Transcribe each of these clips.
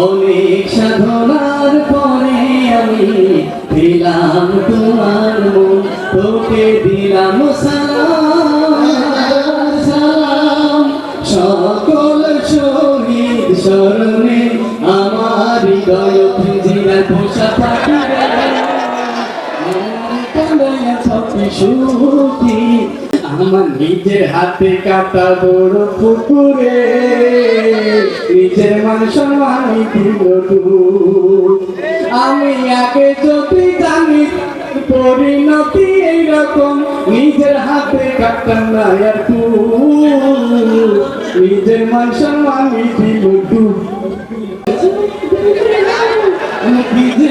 অনেক সাধনার পরে আমি দিলাম তোমার মন, তোকে দিলাম সালাম। সকল শহীদ স্মরণে আমার হৃদয় জিরা পোষা সুখী। আমার নিজের হাতে কাটা বড় পুকুরে, নিজের মান সম্মানি। আমি আগে যদি জানি, পরিণতি এইরকম, নিজের হাতে কাটতাম না নিজের মান সম্মানি। আমি কি যে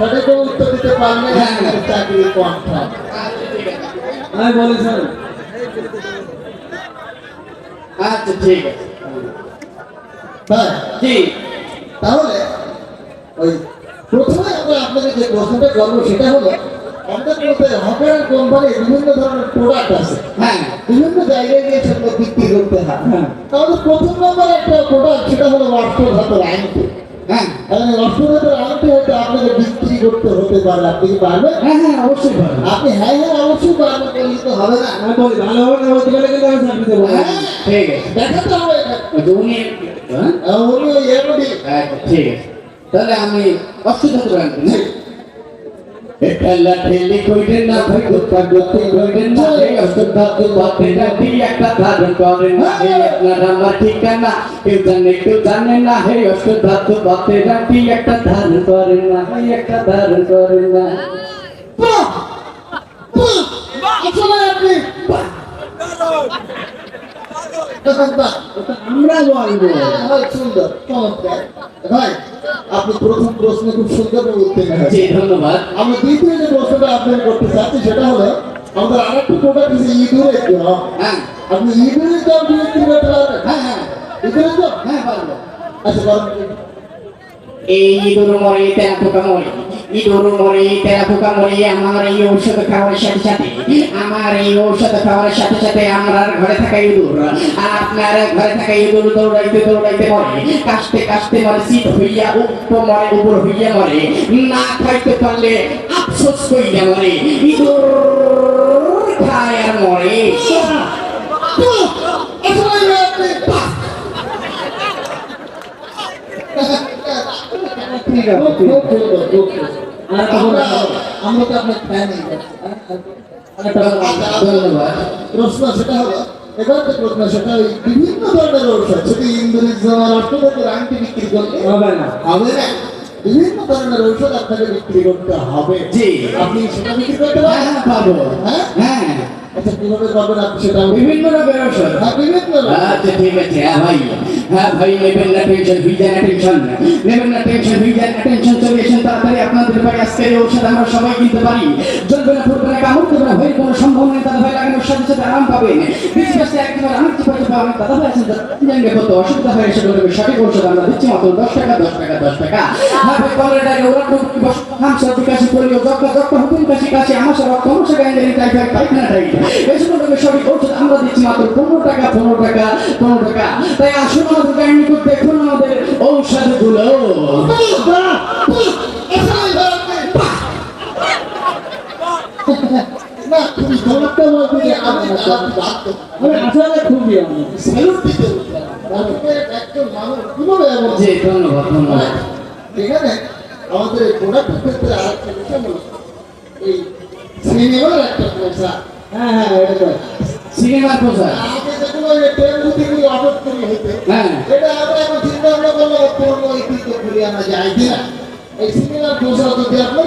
সঠিকভাবে উত্তর দিতে পারলে হ্যাঁ। চাকরি কনফার্ম আমি বলেছেন আচ্ছা ঠিক আছে। জি। তাহলে ওই প্রথমে আমরা আপনাকে যে প্রশ্নটা করব সেটা হলো আমাদের মধ্যে হকার কোম্পানির বিভিন্ন ধরনের প্রোডাক্ট আছে। হ্যাঁ। বিভিন্ন জায়গায় গিয়ে সেগুলো বিক্রি করতে হয়। হ্যাঁ। তাহলে প্রথম নম্বর একটা প্রোডাক্ট সেটা হলো হ্যাঁ। কারণ এই অর্থধাতুর হয়তো আপনাকে বিক্রি হতে পারে আপনি পারবেন? হ্যাঁ হ্যাঁ অবশ্যই পারবেন আপনি হ্যাঁ হ্যাঁ অবশ্যই পারবেন বললে তো হবে না। আমি বলি ভালো হবে না বলতে গেলে কিন্তু আমি চাকরি দেবো। হ্যাঁ। ঠিক আছে। দেখাতে হবে। এটা ওই যে উনি হ্যাঁ? উনি এমডি আচ্ছা ঠিক আছে। তাহলে আমি অসুবিধা রাখব না। ঠেলা ঠেলি কইরেন না ভাই গোটা গোতে কইরেন না এই অষ্টধাতু বাতে রাখি একটা ধারণ করেন না এই আপনার আমার ঠিকানা কেউ জানে কেউ জানে না হে অষ্টধাতু বাতে রাখি একটা ধারণ করেন না এই একটা ধারণ করেন না! আমরা বলব সুন্দর চমৎকার ভাই আপনি প্রথম প্রশ্নে খুব সুন্দর উত্তর জি ধন্যবাদ। আমরা দ্বিতীয় যে প্রশ্নটা আপনাকে করতে চাচ্ছি সেটা হলো আমাদের আরেকটা প্রোডাক্ট আছে ইঁদুরের হ্যাঁ? আপনি ইঁদুরের দাম দিয়ে পারবেন হ্যাঁ হ্যাঁ। ইঁদুরের দাম? হ্যাঁ পারব। আচ্ছা এই ইঁদুর মরে তেরা পোকা মরে। ইঁদুর মরে তেরা পোকা মরে আমার এই ঔষধ খাওয়ার সাথে সাথে আমার এই ঔষধ খাওয়ার সাথে সাথে আমার ঘরে থাকা ইঁদুর আর আপনার ঘরে থাকা ইঁদুর দৌড়াইতে দৌড়াইতে মরে কাশতে কাশতে মরে শীত হইয়া উপর মরে উপর হইয়া মরে না খাইতে পারলে আফসোস কইয়া মরে ইঁদুর খায় আর মরে ঠিক খুব খুব সুন্দর, খুব সুন্দর। আর তখন- আমরা আমরা তো আপনার ফ্যানই ধন্যবাদ প্রশ্ন সেটা হলো এবার যে প্রশ্ন সেটা ওই বিভিন্ন ধরনের ঔষধ সেটা ইন্দোনেশিয়া অর্থনীতির আংটি বিক্রি করলে হবে না। হবে না। বিভিন্ন ধরনের ঔষধ আপনাকে বিক্রি করতে হবে। জি। আপনি সেটা বিক্রি করতে হ্যাঁ হ্যাঁ পাবো। হ্যাঁ? হ্যাঁ। আচ্ছা কীভাবে পাবেন আপনি সেটা? বিভিন্ন রকমের ওষুধ হ্যাঁ বিভিন্ন আচ্ছা ঠিক আছে হ্যাঁ ভাই। হ্যাঁ ভাই নেবেন না টেনশন হয়ে না টেনশন নেবেন না টেনশন হয়ে না টেনশন চলে এসেন তাড়াতাড়ি আপনাদের বাড়ি আজকে এই ঔষধ আমরা সবাই কিনতে পারি। জ্বলবে না ফুটবে না কামড় দেবে না ভয়ের কোনো সম্ভাবনা নেই দাদা ভাই লাগানোর সাথে সাথে আরাম পাবেন বেশি বেশি একবার আমি কি পাইতে পারবেন দাদা ভাই আছেন জানবে কত অসুবিধা হয় এসে বলবে সঠিক ঔষধ আমরা দিচ্ছি মাত্র দশ টাকা দশ টাকা দশ টাকা। হ্যাঁ ভাই কলের ওরা হাম সর্দি কাশি পড়লেও যক্কা যক্কা হুকুম কাশি কাশি আমার সব সমস্যা গাইলেন টাইফয়েড পায়খানা টাইফয়েড এই সমস্ত সঠিক ঔষধ আমরা দিচ্ছি মাত্র পনেরো টাকা পনেরো টাকা পনেরো টাকা। তাই আসুন আমাদের কাহিনী করে দেখুন আমাদের ঔষধগুলো। না বিষয় এই একটা পোশাক হ্যাঁ। হ্যাঁ এটা সিনেমার আগে যেগুলো হইতে হ্যাঁ এটা আমরা এখন চিন্তা ভাবনা করলে পুরনো ঐতিহ্য ফিরিয়ে আনা যায় এই সিনেমার পোশাক যদি আপনার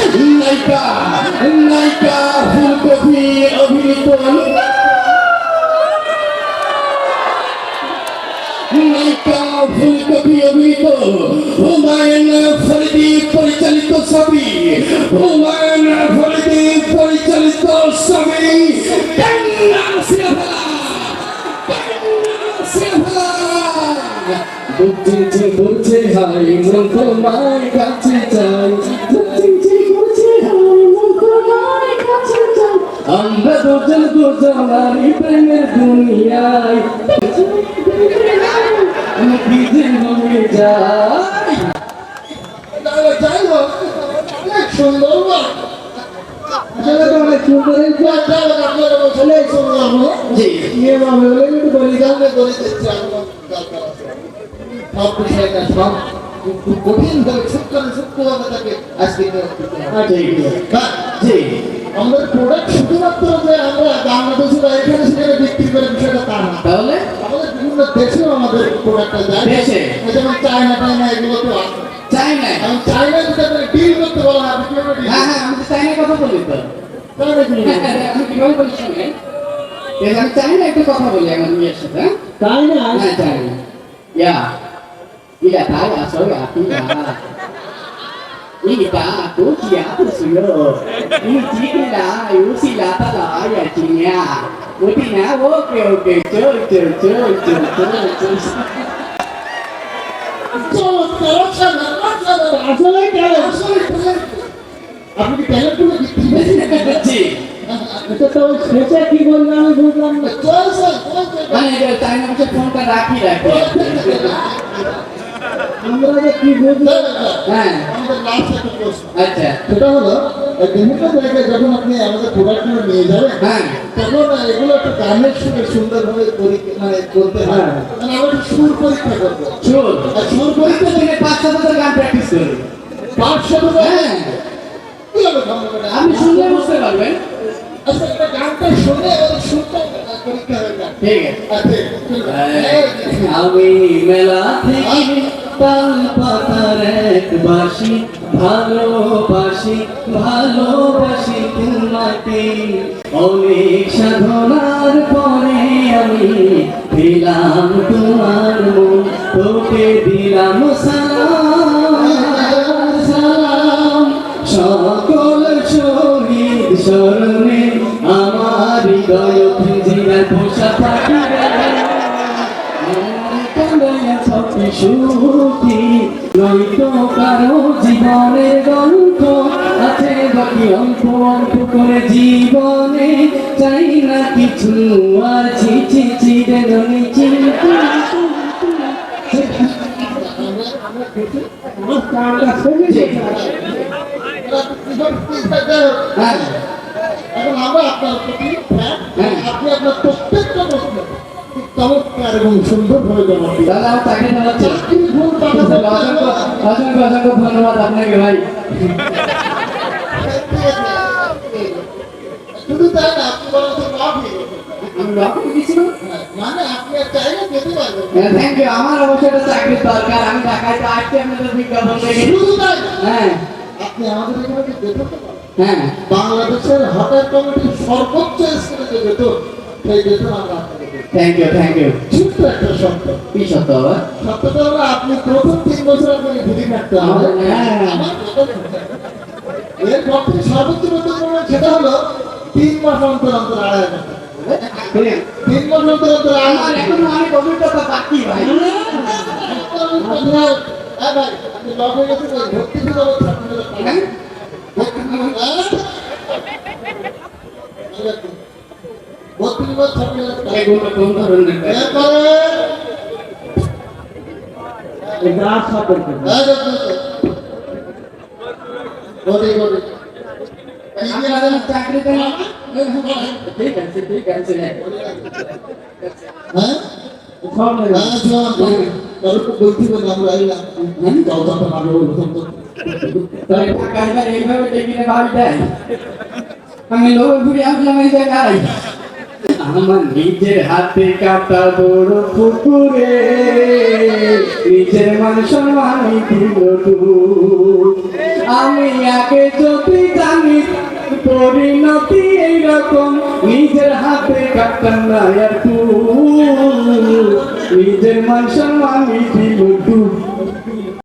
নায়িকা নায়িকা ফুলকপি অভিনীত নায়িকা ফুলকপি অভিনীত দুজন দুজনারই প্রেমের দুনিয়ায়। আমি ভিজে হয়ে যাই হোক অনেক সুন্দর অনেক সুন্দর মামে হলে কিন্তু করে দিচ্ছে সব বিষয়টা সব কঠিন সূক্ষ্ম সূক্ষ্মভাবে তাকে আজকে নিয়োগ দিতে হবে। হ্যাঁ, আমাদের প্রোডাক্ট শুধুমাত্র যে আমরা বাংলাদেশে বা এখানে সেখানে বিক্রি করে বিষয়টা তা না। তাহলে? আমাদের বিভিন্ন দেশেও আমাদের প্রোডাক্টটা যায়। দেশে? যেমন চায়না টাইনা এগুলোতেও আছে। চাই না এবং চায়না যদি আপনাকে ডিল করতে বলা হয় আপনি হ্যাঁ হ্যাঁ আমি তো না কথা বলি তো? চায়না হ্যাঁ, হ্যাঁ, আমি কীভাবে বলি শুনে? আমি চাই না একটু কথা বলি আমার মেয়ের সাথে হ্যাঁ? তাই না হ্যাঁ চাই না ইয়া ইয়া তাই আসো ইয়া তুই Ida, tu chia tu suyo. Ni chiki la, yu si la ta la ya chinya. Uti na oke oke chol chol chol chol chol chol. চমৎকার, অসাধারণ, অসাধারণ। আসলে কেন আসলে talent। আপনি কি ট্যালেন্ট করে বিক্রি করছেন? জি এটা তো ওই শেষে কি বললো আমি বুঝলাম না চলছে, চলছে। মানে যে চাইনা বসে ফোনটা রাখি রাখি আমরা যে কি বুঝলাম হ্যাঁ আমাদের একটা প্রশ্ন। আচ্ছা। সেটা হলো বিভিন্ন জায়গায় যখন আপনি আমাদের প্রোডাক্টগুলো নিয়ে যাবেন হ্যাঁ। তখন এগুলো একটা গানের সুরে সুন্দরভাবে মানে করতে হয়। হ্যাঁ। মানে আমরা সুর পরীক্ষা করব। চুল আর সুর পরীক্ষা তুমি পাঁচ সাত গান প্র্যাকটিস করি। পাঁচশো টাকা হ্যাঁ? আপনি শুনলে বুঝতে পারবেন। আচ্ছা গানটা শুনে সুরটা পরীক্ষা হয়ে যায় আচ্ছা, ঠিক আছে। আমি মেলা থেকে তাল পাতার এক বাসি ভালোবাসি ভালোবাসি তোমাকে অনেক সাধনার পরে আমি দিলাম তোমার তোকে দিলাম সালাম। সকল শহীদ স্মরণে আমার হৃদয় জিরা পোষা থাকি সুখী নয়তো কারও জীবনের গল্প আছে বাকি অল্প অল্প করে জীবনে চাই না কিছু। আর চিন্তা হ্যাঁ। এখন আমরা আপনার প্রতি হ্যাঁ, হ্যাঁ। আপনি আপনার প্রত্যেকটা প্রশ্ন খুব চমৎকার এবং সুন্দরভাবে জবাব দিন। দাদা কথা অসংখ্য অসংখ্য ধন্যবাদ আপনাকে ভাই। শুধু তাই না আপনি বরং তো লাভ আমি লক্ষ্য কিছু মানে আপনি চাইলে যেতে পারবেন থ্যাংক ইউ আমার অবশ্যই একটা চাকরির দরকার। আমি ঢাকায় তো আসছি আপনাদের বিজ্ঞাপন দেখে। শুধু তাই হ্যাঁ। আপনি আমাদের এখানে যে বেতনটা হ্যাঁ। বাংলাদেশের হকার কমিটির সর্বোচ্চ স্তরে যে বেতন সেই বেতন আমরা। থ্যাংক ইউ থ্যাংক ইউ ছোট্ট একটা শব্দ। কি আবার সত্যটা হলো আপনি প্রথম তিন বছর আপনাকে হবে হ্যাঁ। শুনছেন। এর পক্ষে সর্বোচ্চ সেটা হলো তিন মাস অন্তর অন্তর আড়াই তিন মাস অন্তর অন্তর আড়াই আমার হাজার অনেক অভিজ্ঞতা বাকি ভাই। হ্যাঁ। ভাই, আপনি হয়ে ভর্তি আপনাদের চাকরি পেল ঠিক আছে ঠিক আছে হ্যাঁ? সব নেই। হ্যাঁ, শোন, কারও তো বলতে হবে না, আমরা আইলাম। যাও, যাও, যাও, আগে বলো, যাও, আমার নিজের হাতে কাটা বড় পুকুরে, নিজের মান ডুব। আমি আগে যদি জানি পরিণতি এইরকম, নিজের হাতে কাটতাম না নিজের মান সম্মানই দিল